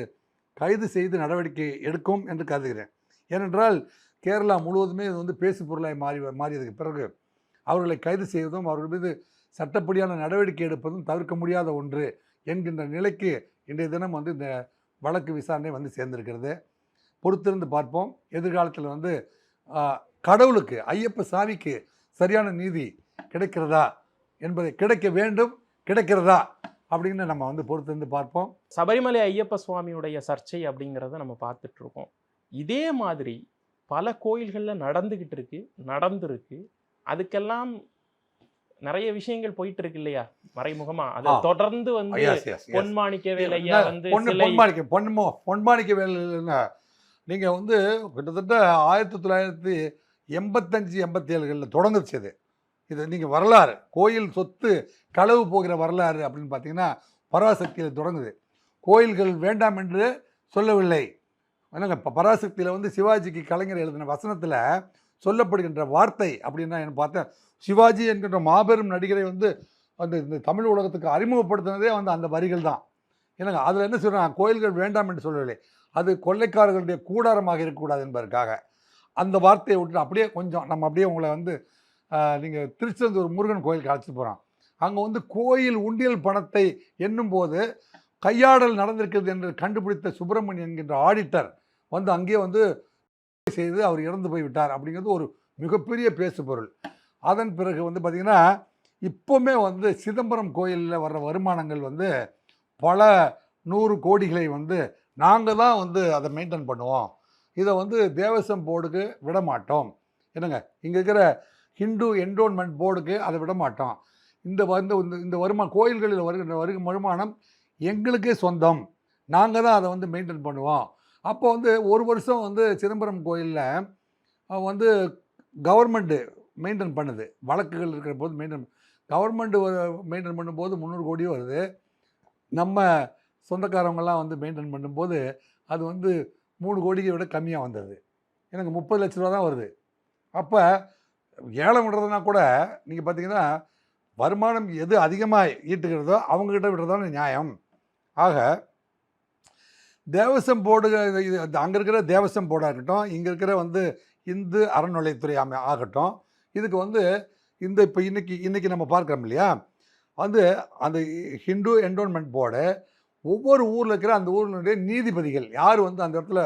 கைது செய்து நடவடிக்கை எடுக்கும் என்று கருதுகிறேன். ஏனென்றால் கேரளா முழுவதுமே இது வந்து பேசு பொருளாக மாறி மாறியதுக்கு பிறகு அவர்களை கைது செய்வதும் அவர்கள் மீது சட்டப்படியான நடவடிக்கை எடுப்பதும் தவிர்க்க முடியாத ஒன்று என்கின்ற நிலைக்கு இன்றைய தினம் வந்து இந்த வழக்கு விசாரணை வந்து சேர்ந்திருக்கிறது. பொறுத்திருந்து பார்ப்போம். எதிர்காலத்தில் வந்து கடவுளுக்கு ஐயப்ப சாமிக்கு சரியான நீதி கிடைக்கிறதா? என்பதை கிடைக்க வேண்டும் கிடைக்கிறதா? அப்படின்னு நம்ம வந்து பொறுத்திருந்து பார்ப்போம். சபரிமலை ஐயப்ப சுவாமியுடைய சர்ச்சை அப்படிங்கிறத நம்ம பார்த்துட்ருக்கோம் இதே மாதிரி பல கோயில்களில் நடந்துக்கிட்டு இருக்கு நடந்திருக்கு. அதுக்கெல்லாம் நிறைய விஷயங்கள் போயிட்டு இருக்கு இல்லையா மறைமுகமா. அதை. தொடர்ந்து வந்து. பொன்மாணிக்கவேல் ஐயா வந்து பொன்மாணிக்க பொன்மோ பொன்மாணிக்க வேலைங்க நீங்கள் வந்து கிட்டத்தட்ட ஆயிரத்தி தொள்ளாயிரத்தி எண்பத்தஞ்சு எண்பத்தி ஏழுகளில் தொடங்குச்சு இது இது நீங்கள் வரலாறு கோயில் சொத்து களவு போகிற வரலாறு அப்படின்னு பார்த்தீங்கன்னா பராசக்தியில் தொடங்குது. கோயில்கள் வேண்டாம் என்று சொல்லவில்லை. என்னங்க இப்போ பராசக்தியில் வந்து சிவாஜிக்கு கலைஞர் எழுதின வசனத்தில் சொல்லப்படுகின்ற வார்த்தை அப்படின்னா என்ன பார்த்தேன் சிவாஜி என்கின்ற மாபெரும் நடிகரை வந்து அந்த இந்த தமிழ் உலகத்துக்கு அறிமுகப்படுத்தினதே வந்து அந்த வரிகள் தான். என்னங்க அதில் என்ன சொல்கிறேன் கோயில்கள் வேண்டாம் என்று சொல்லவில்லை. அது கொள்ளைக்காரர்களுடைய கூடாரமாக இருக்கக்கூடாது என்பதற்காக. அந்த வார்த்தையை விட்டு அப்படியே கொஞ்சம் நம்ம அப்படியே உங்களை வந்து நீங்கள் திருச்செந்தூர் முருகன் கோயிலுக்கு அழைச்சிட்டு போகிறோம் அங்கே வந்து கோயில் உண்டியல் பணத்தை எண்ணும்போது கையாடல் நடந்திருக்கிறது என்று கண்டுபிடித்த சுப்பிரமணியன் என்கின்ற ஆடிட்டர் வந்து அங்கேயே வந்து செய்து அவர் இறந்து போய் விட்டார் அப்படிங்கிறது ஒரு மிகப்பெரிய பேசு பொருள் அதன் பிறகு வந்து பார்த்திங்கன்னா இப்போவுமே வந்து சிதம்பரம் கோயிலில் வர்ற வருமானங்கள் வந்து பல நூறு கோடிகளை வந்து நாங்கள் தான் வந்து அதை மெயின்டைன் பண்ணுவோம். இதை வந்து தேவசம் போர்டுக்கு விட மாட்டோம். என்னங்க? இங்கே இருக்கிற ஹிந்து என்டோன்மெண்ட் போர்டுக்கு அதை விட மாட்டோம். இந்த வந்து இந்த- இந்த வருமா கோயில்களில் வருகின்ற வருக வருமானம் எங்களுக்கே சொந்தம். நாங்கள் தான் அதை வந்து மெயின்டைன் பண்ணுவோம். அப்போ வந்து ஒரு வருஷம் வந்து சிதம்பரம் கோயிலில் வந்து கவர்மெண்ட்டு மெயின்டைன் பண்ணுது. வழக்குகள் இருக்கிற போது மெயின்டைன் கவர்மெண்ட்டு மெயின்டைன் பண்ணும்போது முந்நூறு கோடி வருது. நம்ம சொந்தக்காரவங்கெல்லாம் வந்து மெயின்டைன் பண்ணும்போது அது வந்து மூணு கோடியை விட கம்மியாக வந்தது. எனக்கு முப்பது லட்ச ரூபா தான் வருது. அப்போ ஏழை விடுறதுனா கூட நீங்கள் பார்த்தீங்கன்னா வருமானம் எது அதிகமாக ஈட்டுகிறதோ அவங்கக்கிட்ட விடுறதான நியாயம். ஆக தேவசம் போர்டு இது அங்கே இருக்கிற தேவசம் போர்டாக இருக்கட்டும் இங்கே இருக்கிற வந்து இந்து அறநிலையத்துறை அமை ஆகட்டும் இதுக்கு வந்து இந்த இப்போ இன்றைக்கி இன்றைக்கி நம்ம பார்க்குறோம் இல்லையா? வந்து அந்த ஹிந்து என்டோன்மெண்ட் போர்டு ஒவ்வொரு ஊரில் இருக்கிற அந்த ஊரினுடைய நீதிபதிகள் யார் வந்து அந்த இடத்துல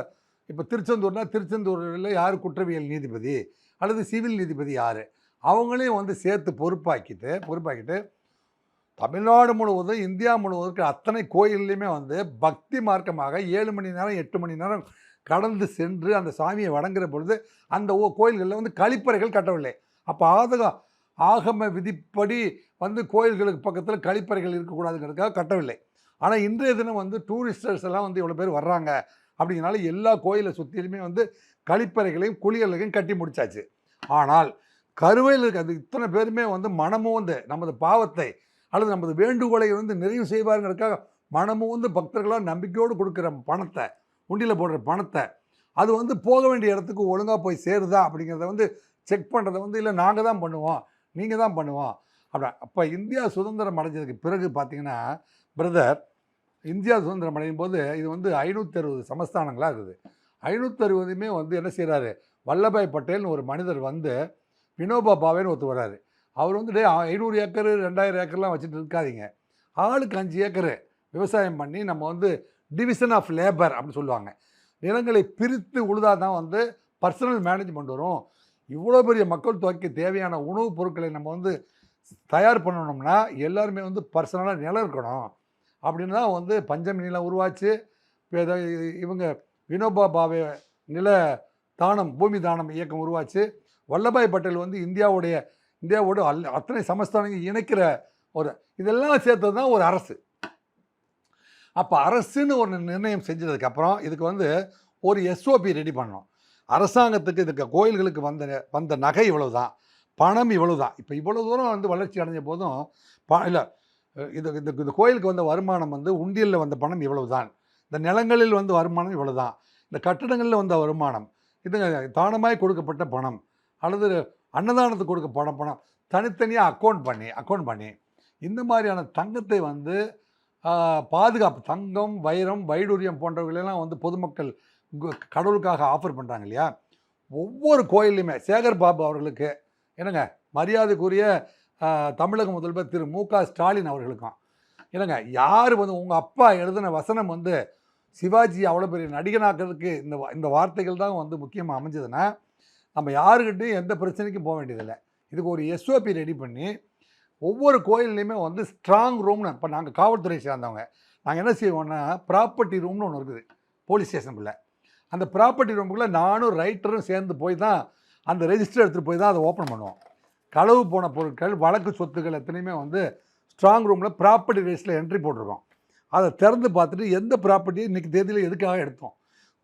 இப்போ திருச்செந்தூர்னால் திருச்செந்தூரில் யார் குற்றவியல் நீதிபதி அல்லது சிவில் நீதிபதி யார்? அவங்களையும் வந்து சேர்த்து பொறுப்பாக்கிட்டு பொறுப்பாக்கிட்டு தமிழ்நாடு முழுவதும் இந்தியா முழுவதும் அத்தனை கோயில்லையுமே வந்து பக்தி மார்க்கமாக ஏழு மணி நேரம் எட்டு மணி நேரம் கடந்து சென்று அந்த சாமியை வணங்குற பொழுது அந்த ஓ கோயில்களில் வந்து கழிப்பறைகள் கட்டவில்லை. அப்போ ஆதகம் ஆகம விதிப்படி வந்து கோயில்களுக்கு பக்கத்தில் கழிப்பறைகள் இருக்கக்கூடாதுங்கிறதுக்காக கட்டவில்லை. ஆனால் இன்றைய தினம் வந்து டூரிஸ்டர்ஸ் எல்லாம் வந்து இவ்வளோ பேர் வர்றாங்க அப்படிங்கிறனால எல்லா கோயிலை சுற்றிலுமே வந்து கழிப்பறைகளையும் குளியலையும் கட்டி முடிச்சாச்சு. ஆனால் கருவையில் இருக்க இத்தனை பேருமே வந்து மனமும் வந்து நமது பாவத்தை அல்லது நமது வேண்டுகோளை வந்து நிறைவு செய்வாருங்கிறதுக்காக மனமும் வந்து பக்தர்களாக நம்பிக்கையோடு கொடுக்குற பணத்தை உண்டியில் போடுற பணத்தை அது வந்து போக வேண்டிய இடத்துக்கு ஒழுங்காக போய் சேருதா அப்படிங்கிறத வந்து செக் பண்ணுறதை வந்து இல்லை நாங்கள் தான் பண்ணுவோம் நீங்கள் தான் பண்ணுவோம். அப்படி அப்போ இந்தியா சுதந்திரம் அடைஞ்சதுக்கு பிறகு பார்த்தீங்கன்னா பிரதர் இந்தியா சுதந்திரம் அடையும் போது இது வந்து ஐநூற்றி அறுபது சமஸ்தானங்களாக இருக்குது. ஐநூற்றி அறுபதுமே வந்து என்ன செய்கிறாரு வல்லபாய் பட்டேல்னு ஒரு மனிதர் வந்து வினோபா பாவேன்னு ஒருத்தர் வர்றாரு. அவர் வந்து டே ஐநூறு ஏக்கர் ரெண்டாயிரம் ஏக்கர்லாம் வச்சுட்டு இருக்காதீங்க. ஆளுக்கு அஞ்சு ஏக்கரு விவசாயம் பண்ணி நம்ம வந்து டிவிஷன் ஆஃப் லேபர் அப்படின்னு சொல்லுவாங்க. நிலங்களை பிரித்து உழுதா தான் வந்து பர்சனல் மேனேஜ்மெண்ட் வரும். இவ்வளோ பெரிய மக்கள் தொகைக்கு தேவையான உணவுப் பொருட்களை நம்ம வந்து தயார் பண்ணணும்னா எல்லாருமே வந்து பர்சனலாக நிலம் இருக்கணும். அப்படின்னு தான் வந்து பஞ்சமி நிலம் உருவாச்சு. இவங்க வினோபா பாவே நில தானம் பூமி தானம் இயக்கம் உருவாச்சு. வல்லபாய் பட்டேல் வந்து இந்தியாவுடைய இந்தியாவோட அல் அத்தனை சமஸ்தானங்கள் இணைக்கிற ஒரு இதெல்லாம் சேர்த்தது தான் ஒரு அரசு. அப்போ அரசுன்னு ஒரு நிர்ணயம் செஞ்சதுக்கப்புறம் இதுக்கு வந்து ஒரு எஸ்ஓபி ரெடி பண்ணோம் அரசாங்கத்துக்கு இதுக்கு கோயில்களுக்கு வந்த வந்த நகை இவ்வளோ தான் பணம் இவ்வளோ தான் இப்போ இவ்வளோ தூரம் வந்து வளர்ச்சி அடைஞ்ச போதும் ப இல்லை இது இந்த இந்த கோயிலுக்கு வந்த வருமானம் வந்து உண்டியலில் வந்த பணம் இவ்வளவு தான் இந்த நிலங்களில் வந்த வருமானம் இவ்வளோ தான் இந்த கட்டடங்களில் வந்த வருமானம் இது தானமாய் கொடுக்கப்பட்ட பணம். அல்லது அன்னதானத்துக்கு கொடுக்க பணம் தனித்தனியாக அக்கௌண்ட் பண்ணி அக்கௌண்ட் பண்ணி இந்த மாதிரியான தங்கத்தை வந்து பாதுகாப்பு தங்கம் வைரம் வைடூரியம் போன்றவைகளெல்லாம் வந்து பொதுமக்கள் கடவுளுக்காக ஆஃபர் பண்ணுறாங்க இல்லையா? ஒவ்வொரு கோயில்லையுமே சேகர் பாபு அவர்களுக்கு என்னங்க மரியாதைக்குரிய தமிழக முதல்வர் திரு மு க ஸ்டாலின் அவர்களுக்கும் என்னங்க யார் வந்து உங்கள் அப்பா எழுதின வசனம் வந்து சிவாஜி அவ்வளோ பெரிய நடிகனாக்கிறதுக்கு இந்த இந்த வார்த்தைகள் தான் வந்து முக்கியமாக அமைஞ்சதுன்னா நம்ம யாருக்கிட்டையும் எந்த பிரச்சனைக்கும் போக வேண்டியதில்லை. இதுக்கு ஒரு எஸ்ஓபி ரெடி பண்ணி ஒவ்வொரு கோயில்லையுமே வந்து ஸ்ட்ராங் ரூம்னு இப்போ நாங்கள் காவல்துறை சேர்ந்தவங்க. நாங்கள் என்ன செய்வோம்னா ப்ராப்பர்ட்டி ரூம்னு ஒன்று இருக்குது போலீஸ் ஸ்டேஷனுக்குள்ளே அந்த ப்ராப்பர்ட்டி ரூமுக்குள்ளே நானும் ரைட்டரும் சேர்ந்து போய் தான் அந்த ரெஜிஸ்டர் எடுத்துகிட்டு போய் தான் அதை ஓப்பன் பண்ணுவோம். களவு போன பொருட்கள் வழக்கு சொத்துக்கள் எத்தனையுமே வந்து ஸ்ட்ராங் ரூமில் ப்ராப்பர்ட்டி ரெஜிஸ்டரில் என்ட்ரி போட்டிருக்கோம். அதை திறந்து பார்த்துட்டு எந்த ப்ராப்பர்ட்டியும் இன்றைக்கி தேதியில் எதுக்காக எடுத்தோம்?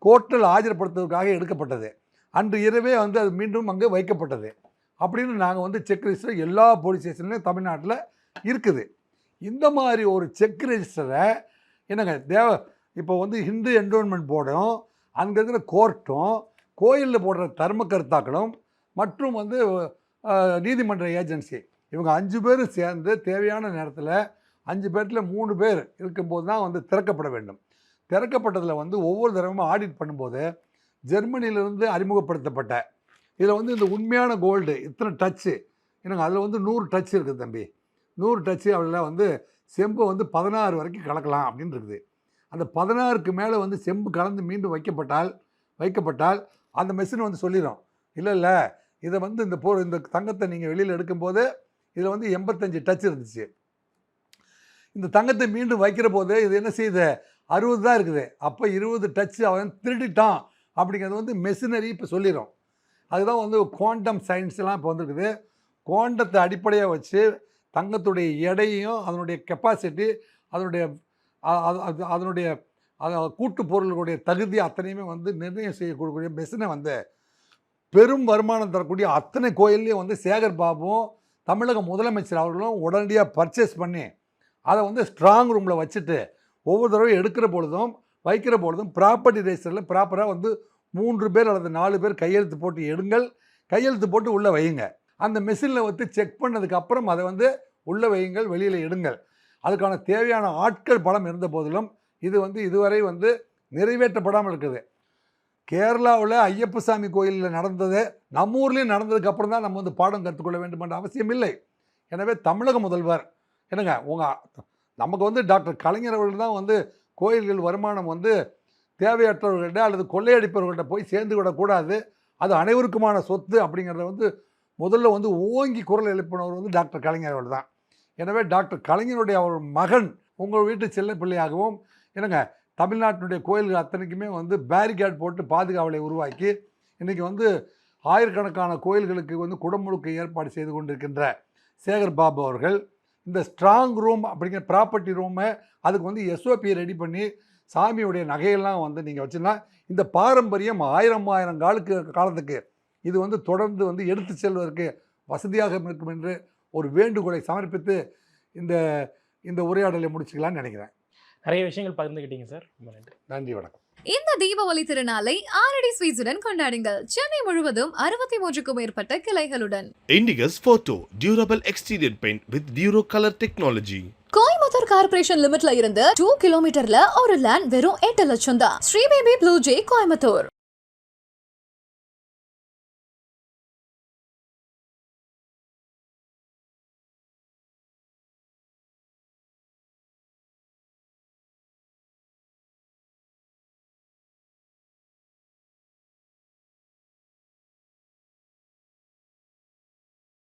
கோர்ட்டில் ஆஜர்படுத்துவதற்காக எடுக்கப்பட்டது. அன்று இரவே வந்து அது மீண்டும் அங்கே வைக்கப்பட்டது. அப்படின்னு நாங்கள் வந்து செக் ரிஜிஸ்டர் எல்லா போலீஸ் ஸ்டேஷன்லையும் தமிழ்நாட்டில் இருக்குது. இந்த மாதிரி ஒரு செக் ரெஜிஸ்டரை என்னங்க தேவ இப்போ வந்து ஹிந்து என்டோன்மெண்ட் போர்டும் அங்கே இருக்கிற கோர்ட்டும் கோயிலில் போடுற தர்ம கருத்தாக்களும் மற்றும் வந்து நீதிமன்ற ஏஜென்சி இவங்க அஞ்சு பேரும் சேர்ந்து தேவையான நேரத்தில் அஞ்சு பேர்த்தில் மூணு பேர் இருக்கும்போது தான் வந்து திறக்கப்பட வேண்டும். திறக்கப்பட்டதில் வந்து ஒவ்வொரு தடவையும் ஆடிட் பண்ணும்போது ஜெர்மனியிலிருந்து அறிமுகப்படுத்தப்பட்ட. இதில் வந்து இந்த உண்மையான கோல்டு இத்தனை டச்சு எனக்கு அதில் வந்து நூறு டச் இருக்குது தம்பி. நூறு டச்சு அதில் வந்து செம்பு வந்து பதினாறு வரைக்கும் கலக்கலாம் அப்படின்னு இருக்குது. அந்த பதினாறுக்கு மேலே வந்து செம்பு கலந்து மீண்டும் வைக்கப்பட்டால் வைக்கப்பட்டால் அந்த மெஷின் வந்து சொல்லிடும் இல்லை இல்லை இதை வந்து இந்த போ இந்த தங்கத்தை நீங்கள் வெளியில் எடுக்கும்போது இதில் வந்து எண்பத்தஞ்சு டச் இருந்துச்சு. இந்த தங்கத்தை மீண்டும் வைக்கிற போது இது என்ன செய்யுது? அறுபது தான் இருக்குது. அப்போ இருபது டச்சு அவன் திருடிட்டான். அப்படிங்கிறது வந்து மெஷினரி இப்போ சொல்லிடும் அதுதான் வந்து குவாண்டம் சயின்ஸ்லாம் இப்போ வந்திருக்குது. குவாண்டத்தை அடிப்படையாக வச்சு தங்கத்துடைய எடையும் அதனுடைய கெப்பாசிட்டி அதனுடைய அது- அது- அதனுடைய கூட்டு பொருள்களுடைய தகுதி அத்தனையுமே வந்து நிர்ணயம் செய்யக்கூடிய மெஷினை வந்து பெரும் வருமானம் தரக்கூடிய அத்தனை கோயில்லையும் வந்து சேகர் பாபுவும் தமிழக முதலமைச்சர் அவர்களும் உடனடியாக பர்ச்சேஸ் பண்ணி அதை வந்து ஸ்ட்ராங் ரூமில் வச்சுட்டு ஒவ்வொரு தடவையும் எடுக்கிற பொழுதும் வைக்கிற பொழுதும் ப்ராப்பர்ட்டி ரெஜிஸ்டரில் ப்ராப்பராக வந்து மூன்று பேர் அல்லது நாலு பேர் கையெழுத்து போட்டு எடுங்கள். கையெழுத்து போட்டு உள்ளே வையுங்க. அந்த மெஷினில் வந்து செக் பண்ணதுக்கு அப்புறம் அதை வந்து உள்ளே வையுங்கள் வெளியில் எடுங்கள். அதுக்கான தேவையான ஆட்கள் பலம் இருந்த போதிலும் இது வந்து இதுவரை வந்து நிறைவேற்றப்படாமல் இருக்குது. கேரளாவில் ஐயப்பசாமி கோயிலில் நடந்தது நம்ம ஊர்லேயும் நடந்ததுக்கு அப்புறம் தான் நம்ம வந்து பாடம் கற்றுக்கொள்ள வேண்டும் என்ற அவசியம் இல்லை. எனவே தமிழக முதல்வர் என்னங்க உங்கள் நமக்கு வந்து டாக்டர் கலைஞர் அவர்கள் தான் வந்து கோயில்கள் வருமானம் வந்து தேவையற்றவர்கள்ட்ட அல்லது கொள்ளையடிப்பவர்கள்ட்ட போய் சேர்ந்து விடக்கூடாது அது அனைவருக்குமான சொத்து அப்படிங்கிறத வந்து முதல்ல வந்து ஓங்கி குரல் எழுப்பினவர் வந்து டாக்டர் கலைஞர் அவர்கள் தான். எனவே டாக்டர் கலைஞருடைய அவர் மகன் உங்கள் வீட்டு செல்ல பிள்ளையாகவும் என்னங்க தமிழ்நாட்டினுடைய கோயில்கள் அத்தனைக்குமே வந்து பேரிகேட் போட்டு பாதுகாவலை உருவாக்கி இன்றைக்கி வந்து ஆயிரக்கணக்கான கோயில்களுக்கு வந்து குடமுழுக்கு ஏற்பாடு செய்து கொண்டிருக்கின்ற சேகர் பாபு அவர்கள் இந்த ஸ்ட்ராங் ரூம் அப்படிங்கிற ப்ராப்பர்ட்டி ரூமை அதுக்கு வந்து எஸ்ஓபி ரெடி பண்ணி சாமியுடைய நகையெல்லாம் வந்து நீங்கள் வச்சுன்னா இந்த பாரம்பரியம் ஆயிரம் ஆயிரம் காலுக்கு காலத்துக்கு இது வந்து தொடர்ந்து வந்து எடுத்து செல்வதற்கு வசதியாக இருக்கும் என்று ஒரு வேண்டுகோளை சமர்ப்பித்து இந்த இந்த உரையாடலை முடிச்சுக்கலாம்னு நினைக்கிறேன். நிறைய விஷயங்கள் பகிர்ந்துக்கிட்டீங்க சார். நன்றி. நன்றி வணக்கம். இந்த தீபாவளி திருநாளை ஆரடி ஸ்வீட்ஸுடன் கொண்டாடுங்கள். சென்னை முழுவதும் அறுபத்தி மூன்றுக்கும் மேற்பட்ட கிளைகளுடன். Indigus Photo Durable Exterior Paint with Duro Color Technology. Coimbatore corporation லிமிட்ல இருந்து டூ கிலோமீட்டர்ல ஒரு லேண்ட் வெறும் எட்டு லட்சம் தான். Sri Baby blue J Coimbatore.